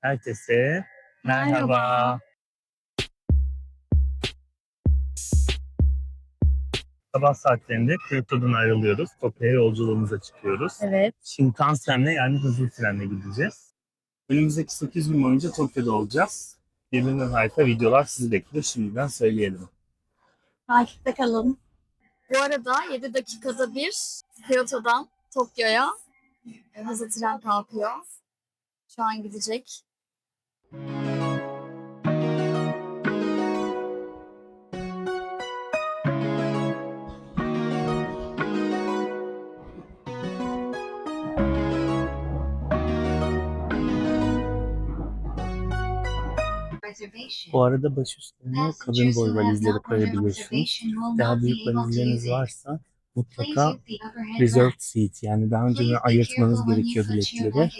Herkese merhaba. Merhaba. Sabah saatlerinde Kyoto'dan ayrılıyoruz. Tokyo'ya yolculuğumuza çıkıyoruz. Evet. Shinkansen'le yani hızlı trenle gideceğiz. Önümüzdeki 8 gün boyunca Tokyo'da olacağız. Birbirinden harika videolar sizi bekliyor. Şimdiden söyleyelim. Takipte kalın. Bu arada 7 dakikada bir Kyoto'dan Tokyo'ya hızlı tren kalkıyor. Şu an gidecek. Bu arada baş üstüne kadın boy valizleri koyabiliyorsunuz. Daha büyük valizleriniz varsa mutlaka reserved seat. Yani daha önceden ayırtmanız gerekiyor biletleri.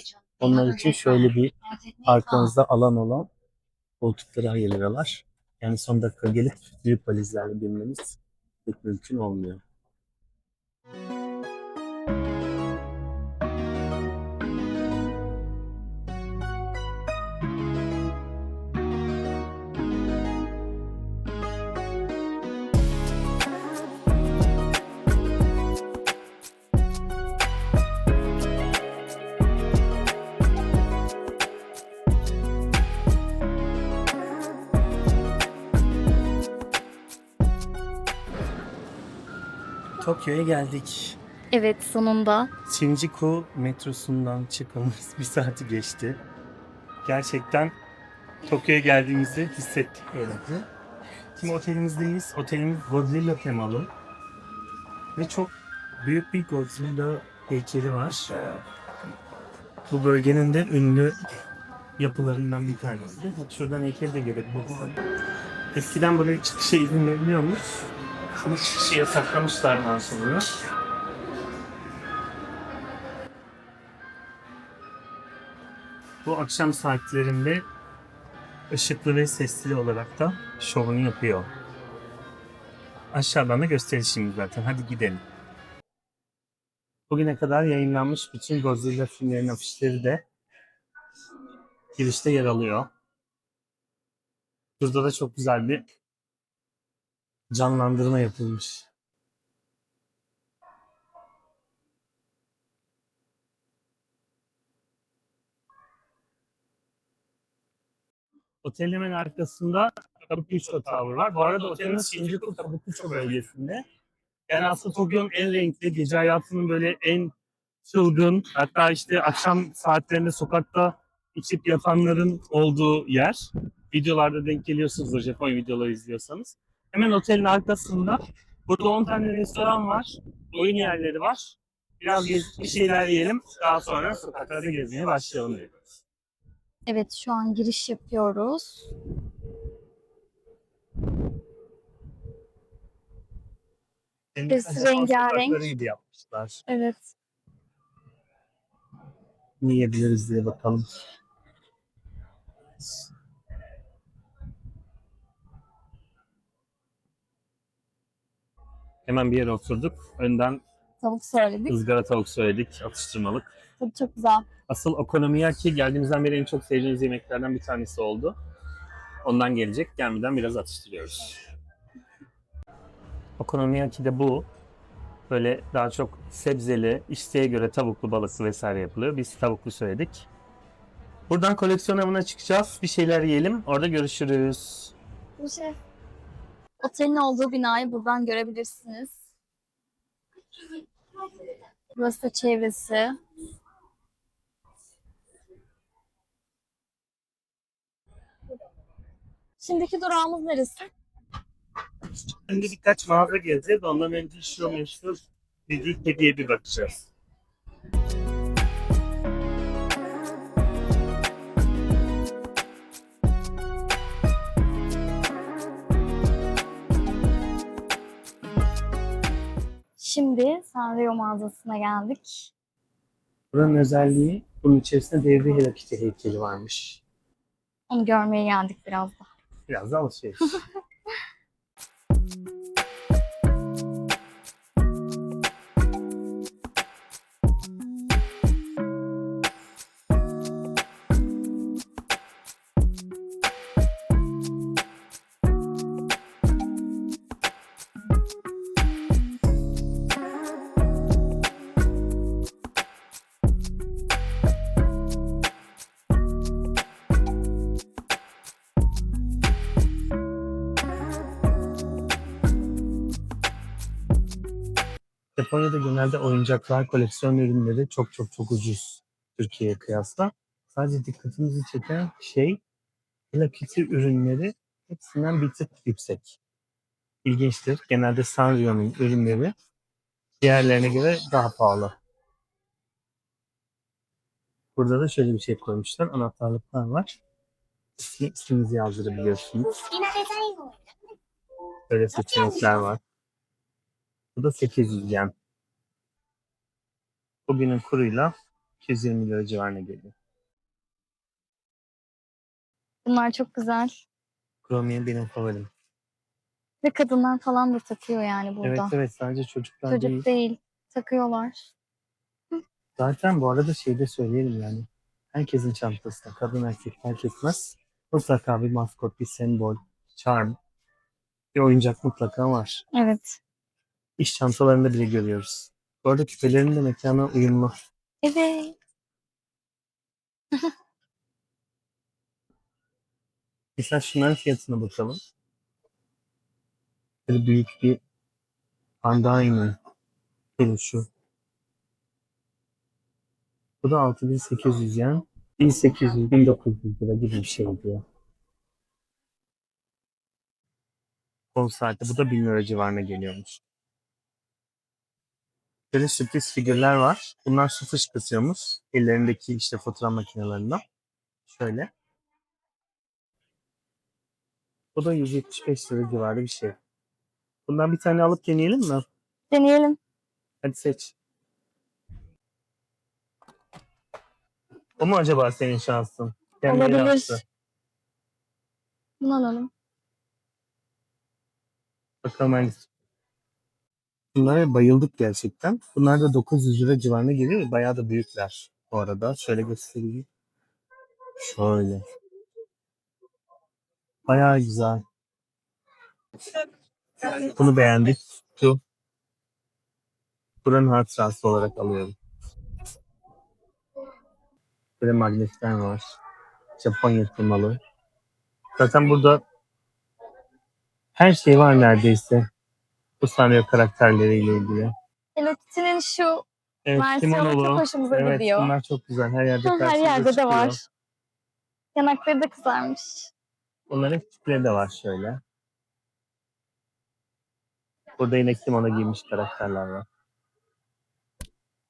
Onlar için şöyle bir arkanızda alan olan koltukları ayırıyorlar. Yani son dakika gelip büyük valizlerle binmeniz pek mümkün olmuyor. Tokyo'ya geldik. Evet sonunda. Shinjuku metrosundan çıkmamız bir saati geçti. Gerçekten Tokyo'ya geldiğimizi hissettik öyle. Şimdi otelimizdeyiz. Otelimiz Godzilla temalı. Ve çok büyük bir Godzilla heykeli var. Bu bölgenin de ünlü yapılarından bir tanesi. Şuradan heykel de görebiliriz. Eskiden buraya çıkışa izin veriliyormuş. Ama çıkışı yasaklamışlar daha sonra. Bu akşam saatlerinde ışıklı ve sesli olarak da şovunu yapıyor. Aşağıdan da gösterişimiz zaten. Hadi gidelim. Bugüne kadar yayınlanmış bütün Godzilla filmlerinin afişleri de girişte yer alıyor. Burada da çok güzel bir canlandırma yapılmış. Otelin hemen arkasında Kabukicho Tower var. Bu arada otelimiz Shinjuku Kabukicho bölgesinde. Yani aslında Tokyo'nun en renkli, gece hayatının böyle en çılgın, hatta işte akşam saatlerinde sokakta içip yatanların olduğu yer. Videolarda denk geliyorsunuzdur Japon videoları izliyorsanız. Hemen otelin arkasında burada 10 tane restoran var, oyun yerleri var. Biraz bir şeyler yiyelim, daha sonra sokaklarda gezmeye başlayalım dedik. Evet şu an giriş yapıyoruz. Biz rengarenk. Gibi yapmışlar. Evet. Ne yiyebiliriz diye bakalım. Hemen bir yere oturduk. Önden Tavuk söyledik. ızgara tavuk söyledik, atıştırmalık. Tabii çok güzel. Asıl okonomiyaki geldiğimizden beri en çok sevdiğiniz yemeklerden bir tanesi oldu. Ondan gelecek. Gelmeden biraz atıştırıyoruz. Okonomiyaki de bu. Böyle daha çok sebzeli, isteğe göre tavuklu, balıklı vesaire yapılıyor. Biz tavuklu söyledik. Buradan koleksiyon avına çıkacağız. Bir şeyler yiyelim. Orada görüşürüz. Bu şey. Otelin olduğu binayı buradan görebilirsiniz. Burası da çevresi. Şimdiki durağımız neresi? Önce birkaç mağaza gezeceğiz. Ondan önce şu meşhur dediği kediye bir bakacağız. Şimdi Sanrio mağazasına geldik. Buranın özelliği bunun içerisinde devri Hello Kitty heykeli varmış. Onu görmeye geldik biraz da. Biraz da alışveriş. Japonya'da genelde oyuncaklar, koleksiyon ürünleri çok çok çok ucuz Türkiye'ye kıyasla. Sadece dikkatimizi çeken şey Hello Kitty ürünleri hepsinden bir tık yüksek. İlginçtir. Genelde Sanrio'nun ürünleri diğerlerine göre daha pahalı. Burada da şöyle bir şey koymuşlar. Anahtarlıklar var. İsmi, isminizi yazdırabiliyorsunuz. Böyle seçenekler var. Bu da 800 yen. Bugünün kuruyla 220 lira civarına geliyor. Bunlar çok güzel. Chromium benim favorim. Ve kadınlar falan da takıyor yani burada. Evet evet sadece çocuklar Çocuk değil. değil. Takıyorlar. Zaten bu arada şey de söyleyelim yani. Herkesin çantasında kadın erkek fark etmez. Mutlaka bir maskot, bir sembol, charm, bir oyuncak mutlaka var. Evet. İş çantalarında bile görüyoruz. Bu arada küpelerin de mekana uyumlu. Evet. Mesela şunların fiyatına bakalım. Böyle büyük bir Bandai'nin şu. Bu da 6800 yen. 1800 1900 lira gibi bir şey diyor. Saati. Bu da 1000 lira civarına geliyormuş. Böyle sürpriz figürler var. Bunlar su fışkırtıyormuş. Ellerindeki işte fotoğraf makinelerinden. Şöyle. Bu da 175 lira civarı bir şey. Bundan bir tane alıp deneyelim mi? Deneyelim. Hadi seç. O mu acaba senin şansın? Kendi Olabilir. yaptı. Bunu alalım. Bakalım hangisi. Bunlara bayıldık gerçekten. Bunlar da 900 lira civarına geliyor. Bayağı da büyükler bu arada. Şöyle göstereyim. Şöyle. Bayağı güzel. Bunu beğendik. Şu. Buranın hatırası olarak alıyorum. Böyle magnetler var. Japonya temalı. Zaten burada her şey var neredeyse. Bu sahne karakterleriyle ilgili. Hello Kitty'nin şu Evet, versiyonu çok hoşumuza Evet, gidiyor. bunlar çok güzel. Her yerde Her yerde de var. Yanakları da kızarmış. Bunların küçükleri de var şöyle. Burada yine kimono giymiş karakterler var.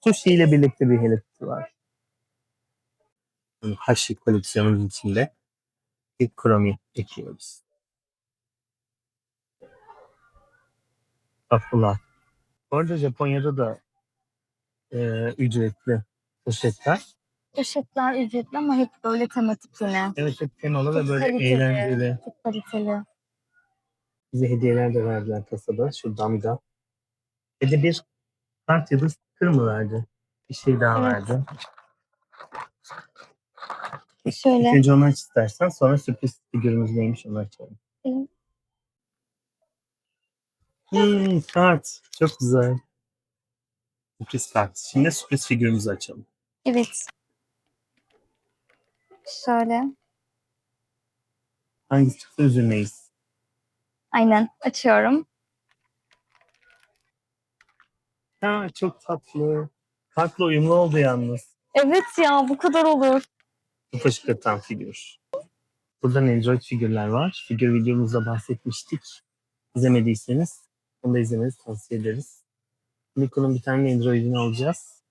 Sushi ile birlikte bir Hello Kitty var. Hashi koleksiyonumuz içinde bir Chromie ekliyoruz. Tatlılar. Bu arada Japonya'da da e, ücretli poşetler. Poşetler ücretli ama hep böyle tematik yine. Evet hep temalı ve böyle kaliteli. eğlenceli. Çok kaliteli. Bize hediyeler de verdiler kasada. Şu damga. Ve de bir kart da sticker mı verdi? Bir şey daha Evet. verdi. Şöyle. İlk önce onu aç istersen sonra sürpriz figürümüz neymiş onu açalım. Hı. Hmm, kart. Çok güzel. Sürpriz kart. Şimdi sürpriz figürümüzü açalım. Evet. Şöyle. Hangisi çıktı üzülmeyiz. Aynen. Açıyorum. Ha, çok tatlı. Kartla uyumlu oldu yalnız. Evet ya bu kadar olur. Bu fışkırtan figür. Burada Android figürler var. Figür videomuzda bahsetmiştik. İzlemediyseniz onu da izlemenizi tavsiye ederiz. Nikon'un bir tane Android'ini alacağız.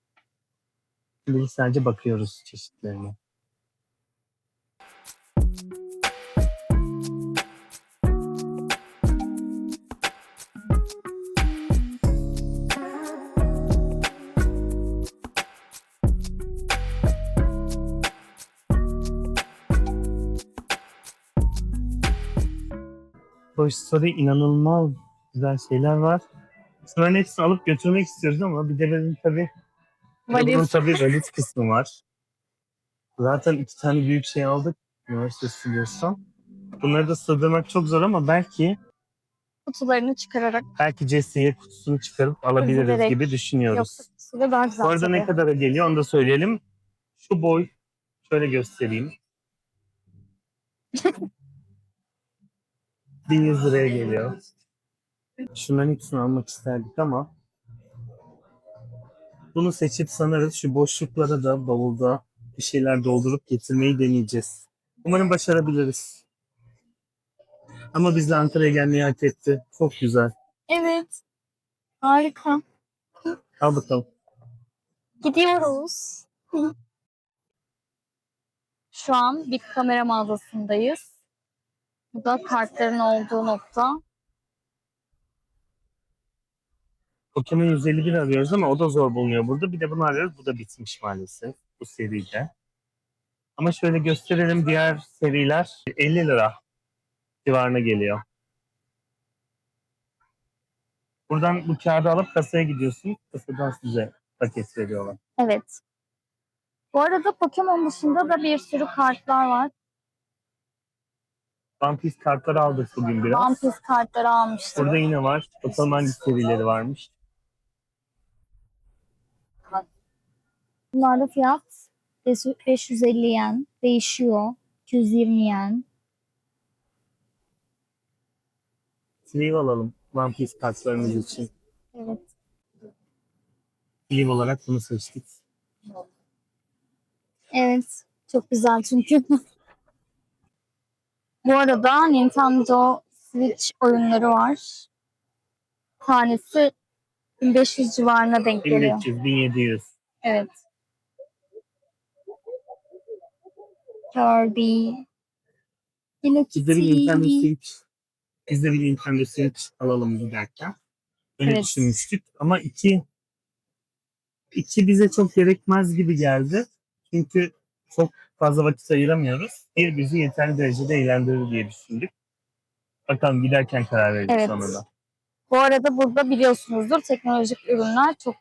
Şimdi sadece bakıyoruz çeşitlerine. Toy Story inanılmaz güzel şeyler var. Bunların hepsini alıp götürmek istiyoruz ama bir de benim tabii de bunun Valiz. tabii valiz kısmı var. Zaten iki tane büyük şey aldık. Üniversite stüdyosundan. Bunları da sığdırmak çok zor ama belki Kutularını çıkararak belki Jesse'ye kutusunu çıkarıp alabiliriz Üzülerek. gibi düşünüyoruz. yoksa kutusuyla daha güzel Bu arada ne tabii. kadara geliyor onu da söyleyelim. Şu boy şöyle göstereyim. 1100 liraya geliyor. Şunların hepsini almak isterdik ama Bunu seçip sanırız şu boşluklara da bavulda bir şeyler doldurup getirmeyi deneyeceğiz. Umarım başarabiliriz. Ama biz de Ankara'ya gelmeyi hak etti. Çok güzel. Evet. Harika. Al bakalım. Gidiyoruz. Şu an bir kamera mağazasındayız. Bu da kartların olduğu nokta. Pokemon 151 arıyoruz ama o da zor bulunuyor burada. Bir de bunu arıyoruz. Bu da bitmiş maalesef bu seride. Ama şöyle gösterelim diğer seriler 50 lira civarına geliyor. Buradan bu kağıdı alıp kasaya gidiyorsun. Kasadan size paket veriyorlar. Evet. Bu arada Pokemon dışında da bir sürü kartlar var. One Piece kartları aldık bugün biraz. One Piece kartları almıştım. Burada yine var. Bakalım hangi serileri varmış. Bunlarda fiyat 550 yen değişiyor. 220 yen. Sleeve alalım One Piece kartlarımız için. Evet. Sleeve olarak bunu seçtik. Evet. Çok güzel çünkü. Bu arada Nintendo Switch oyunları var. Tanesi 1500 civarına denk geliyor. 1300, 1700. Evet. Kirby. Hello Biz de bir Nintendo Kitty. Switch biz de bir Nintendo Switch alalım giderken. Öyle Evet. düşünmüştük. Ama iki iki bize çok gerekmez gibi geldi. Çünkü çok fazla vakit ayıramıyoruz. Bir bizi yeterli derecede eğlendirir diye düşündük. Bakalım giderken karar vereceğiz Evet. sonra da. Bu arada burada biliyorsunuzdur teknolojik ürünler çok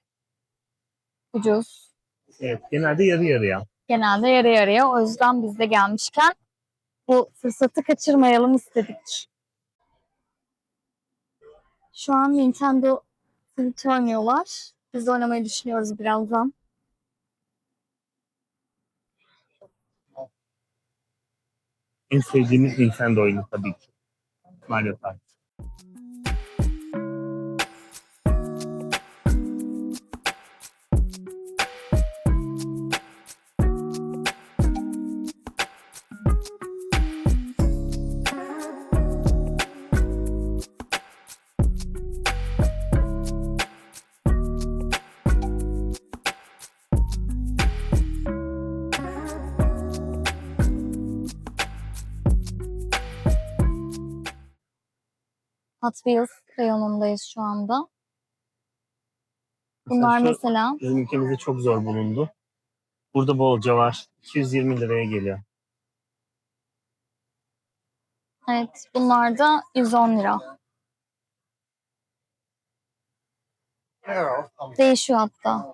ucuz. Evet, genelde yarı yarıya. Genelde yarı yarıya. O yüzden biz de gelmişken bu fırsatı kaçırmayalım istedik. Şu an Nintendo Switch oynuyorlar. Biz de oynamayı düşünüyoruz birazdan. En sevdiğimiz Nintendo oyunu tabii ki. Mario Kart. Hot Wheels reyonundayız şu anda. Bunlar şu mesela bizim ülkemizde çok zor bulundu. Burada bolca var. 220 liraya geliyor. evet bunlar da 110 lira. Değişiyor hatta.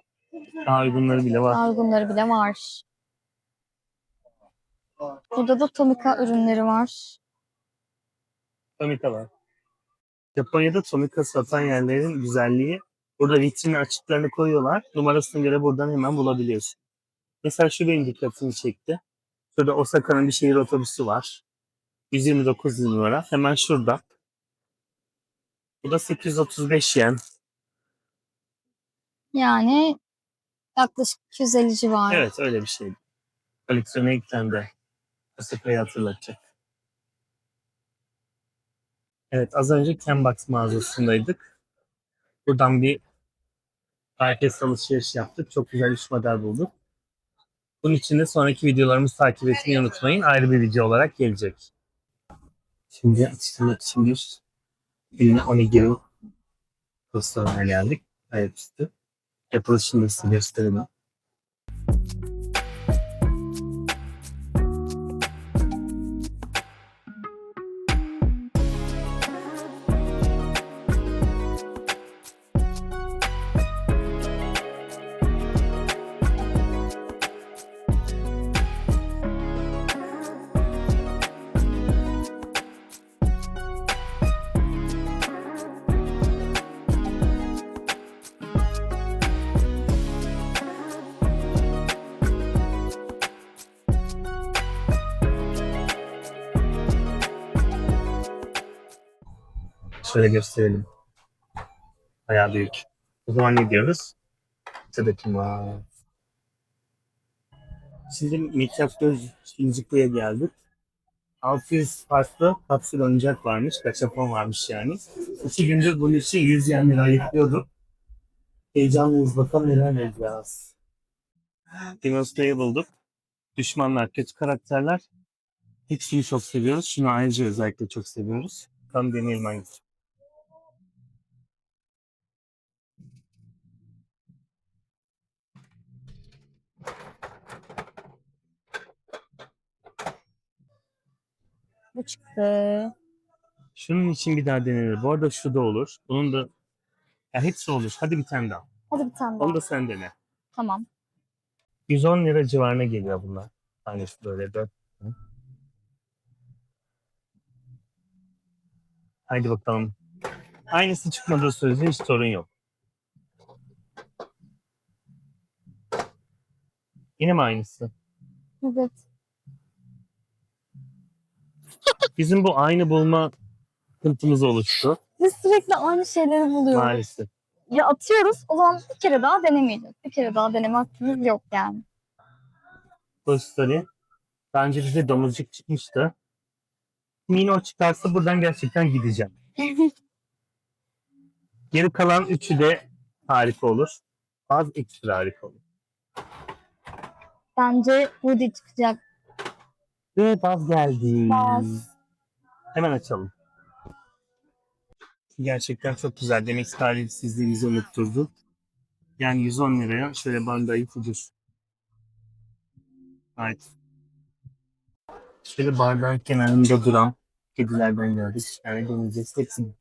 Daha uygunları bile var. Daha uygunları bile var. Burada da Tomica ürünleri var. Tomica var. Japonya'da Tomica satan yerlerin güzelliği burada vitrin açıklarını koyuyorlar. Numarasına göre buradan hemen bulabiliyorsun. Mesela şu benim dikkatimi çekti. Şurada Osaka'nın bir şehir otobüsü var. 129 numara. Hemen şurada. Bu da 835 yen. Yani yaklaşık 250 civarı. Evet öyle bir şey. Elektronikten de Osaka'yı hatırlatacak. Evet az önce Canbox mağazasındaydık. Buradan bir herkes alışveriş yaptık. Çok güzel üç model bulduk. Bunun için de sonraki videolarımızı takip etmeyi unutmayın. Ayrı bir video olarak gelecek. Şimdi atıştırmak için bir eline onigiri restoranına geldik. Ayaküstü. Yapılışını size gösterelim. Şöyle gösterelim. Bayağı büyük. O zaman ne diyoruz? Tabii var. Şimdi Mithat Shinjuku'ya geldik. 600 farklı kapsül oyuncak varmış. Kaçapon varmış yani. İki gündür bunun için 100 yen lira ayıklıyorduk. Heyecanlıyız. Bakalım neler vereceğiz. Dinosplay'i bulduk. Düşmanlar, kötü karakterler. Hepsini çok seviyoruz. Şunu ayrıca özellikle çok seviyoruz. Tam deneyelim hangisi. Bu çıktı. Şunun için bir daha denenir. Bu arada şu da olur. Bunun da ya hepsi olur. Hadi bir tane daha. Hadi bir tane daha. Onu da sen dene. Tamam. 110 lira civarına geliyor bunlar. Tanesi böyle dört. Haydi bakalım. Aynısı çıkmadığı sürece hiç sorun yok. Yine mi aynısı? Evet. Bizim bu aynı bulma sıkıntımız oluştu Biz sürekli aynı şeyleri buluyoruz. maalesef. Ya atıyoruz o zaman bir kere daha denemeyeceğiz. Bir kere daha deneme hakkımız yok yani. Story. Daha önce bize domuzcuk çıkmıştı. Mino çıkarsa buradan gerçekten gideceğim. Geri kalan üçü de harika olur. Az ekstra harika olur. Bence Woody çıkacak. Ve Baz geldi. Baz. Hemen açalım. Gerçekten çok güzel. Demek talihsizliğimizi unutturdu. Yani 110 liraya şöyle bandayı kudur. Evet. Şöyle bardağın kenarında duran kedilerden gördük. Yani deneyeceğiz hepsini.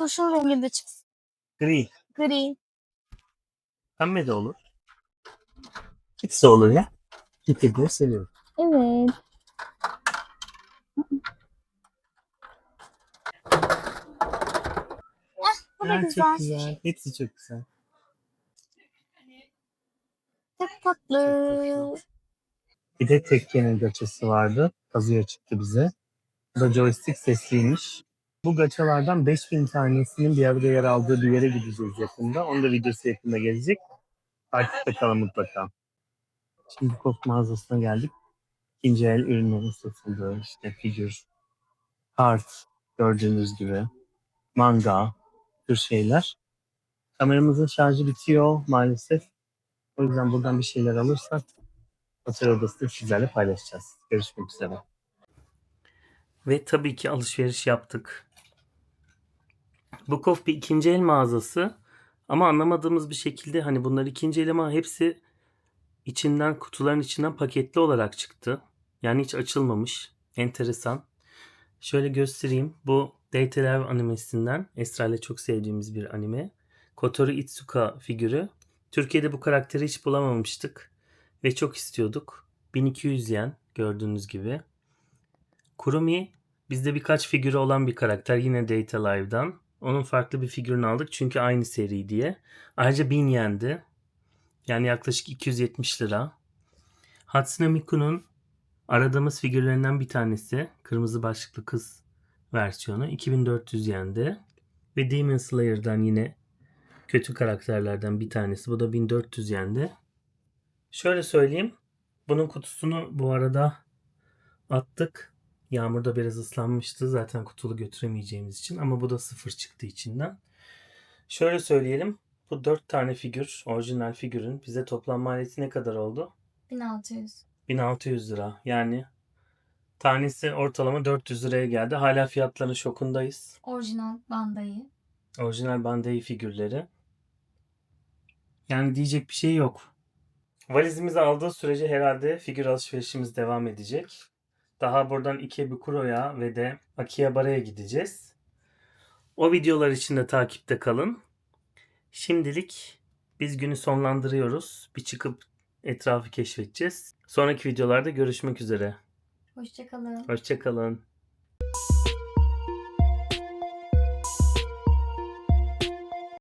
Duşun renginde çıksın. Gri. Gri. Pembe de olur. İkisi olur ya. Bir kedileri seviyorum. Evet. Bu da Ha, güzel. Çok güzel. Hepsi çok güzel. Çok tatlı. Bir de tekkenin gaçası vardı. Kazıyor çıktı bize. Bu da joystick sesliymiş. Bu gaçalardan 5000 tanesinin bir arada yer aldığı bir yere gideceğiz yakında. Onun da videosu yakında gelecek. Takipte kalın mutlaka. Şimdi Kof mağazasına geldik. İkinci el ürünlerin satıldığı işte figür, kart gördüğünüz gibi, manga, tür şeyler. Kameramızın şarjı bitiyor maalesef. O yüzden buradan bir şeyler alırsak Otel odasında sizlerle paylaşacağız. Görüşmek üzere. Ve tabii ki alışveriş yaptık. Bukov bir ikinci el mağazası. Ama anlamadığımız bir şekilde hani bunlar ikinci el ama hepsi içinden kutuların içinden paketli olarak çıktı. Yani hiç açılmamış. Enteresan. Şöyle göstereyim. Bu Date Love animesinden Esra ile çok sevdiğimiz bir anime. Kotori Itsuka figürü. Türkiye'de bu karakteri hiç bulamamıştık ve çok istiyorduk. 1200 yen gördüğünüz gibi. Kurumi bizde birkaç figürü olan bir karakter yine Data Live'dan. Onun farklı bir figürünü aldık çünkü aynı seri diye. Ayrıca 1000 yendi. Yani yaklaşık 270 lira. Hatsune Miku'nun aradığımız figürlerinden bir tanesi. Kırmızı başlıklı kız versiyonu. 2400 yendi. Ve Demon Slayer'dan yine kötü karakterlerden bir tanesi. Bu da 1400 yendi. Şöyle söyleyeyim. Bunun kutusunu bu arada attık. Yağmurda biraz ıslanmıştı. Zaten kutulu götüremeyeceğimiz için. Ama bu da sıfır çıktı içinden. Şöyle söyleyelim. Bu dört tane figür, orijinal figürün bize toplam maliyeti ne kadar oldu? 1600. 1600 lira. Yani tanesi ortalama 400 liraya geldi. Hala fiyatların şokundayız. Orijinal bandayı. Orijinal Bandai figürleri. Yani diyecek bir şey yok. Valizimizi aldığı sürece herhalde figür alışverişimiz devam edecek. Daha buradan Ikebukuro ve de Akihabara'ya gideceğiz. O videolar için de takipte kalın. Şimdilik biz günü sonlandırıyoruz. Bir çıkıp etrafı keşfedeceğiz. Sonraki videolarda görüşmek üzere. Hoşçakalın. Hoşçakalın.